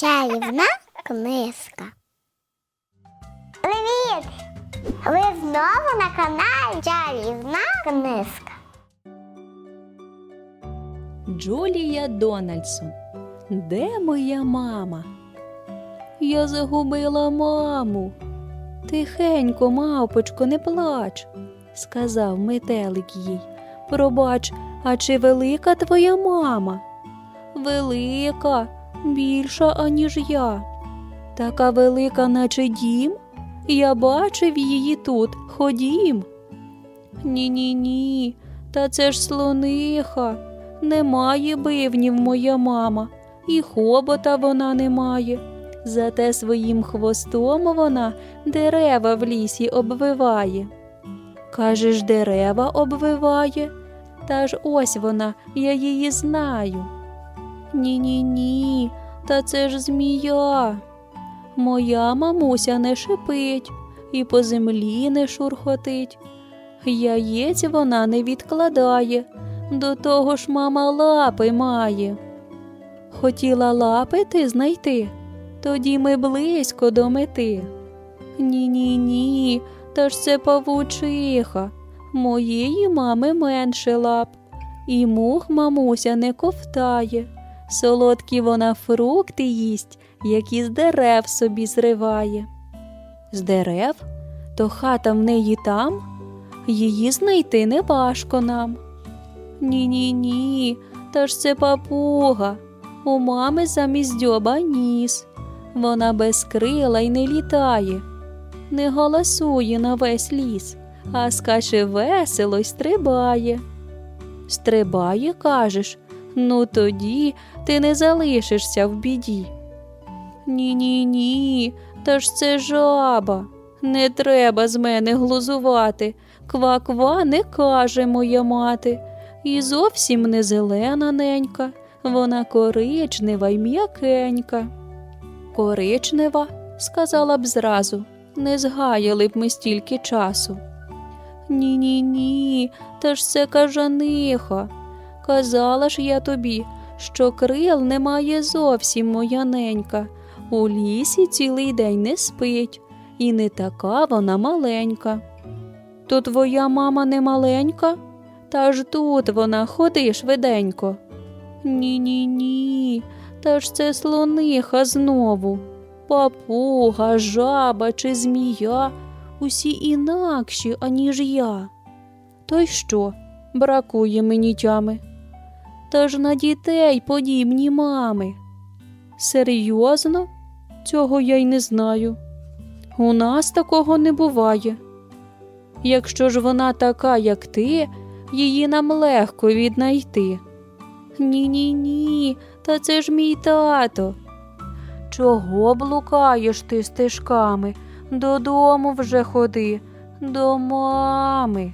Чарівна книжка. Привіт! Ви знову на каналі Чарівна книжка. Джулія Дональдсон. Де моя мама? Я загубила маму. Тихенько, мавпочко, не плач, сказав метелик їй. Пробач, а чи велика твоя мама? Велика, більша, аніж я. Така велика, наче дім. Я бачив її тут. Ходім. Ні, ні, ні, та це ж слониха. Немає бивнів моя мама, і хобота вона не має. Зате своїм хвостом вона дерева в лісі обвиває. Кажеш, дерева обвиває? Та ж ось вона, я її знаю. Ні, ні, ні, та це ж змія. Моя мамуся не шипить і по землі не шурхотить. Яєць вона не відкладає. До того ж мама лапи має. Хотіла лапи ти знайти, тоді ми близько до мети. Ні, ні, ні, та ж це павучиха. Моєї мами менше лап, і мух мамуся не ковтає. Солодкі вона фрукти їсть, які з дерев собі зриває. З дерев? То хата в неї там? Її знайти не важко нам. Ні, ні, ні, та ж це папуга. У мами замість дьоба ніс. Вона без крила й не літає, не голосує на весь ліс, а скаче весело й стрибає. Стрибає, кажеш, ну тоді ти не залишишся в біді. Ні, ні, ні, та ж це жаба. Не треба з мене глузувати. Ква-ква не каже моя мати. І зовсім не зелена ненька, вона коричнева й м'якенька. Коричнева, сказала б зразу, не згаяли б ми стільки часу. Ні, ні, ні, та ж це кажаниха. Казала ж я тобі, що крил немає зовсім моя ненька. У лісі цілий день не спить, і не така вона маленька. То твоя мама не маленька? Та ж тут вона ходи швиденько. Ні, ні, ні, та ж це слониха знову. Папуга, жаба чи змія, усі інакші, аніж я. То й що, бракує мені тями? Та ж на дітей подібні мами. Серйозно? Цього я й не знаю. У нас такого не буває. Якщо ж вона така, як ти, її нам легко віднайти. Ні, ні, ні, та це ж мій тато. Чого блукаєш ти стежками? Додому вже ходи, до мами.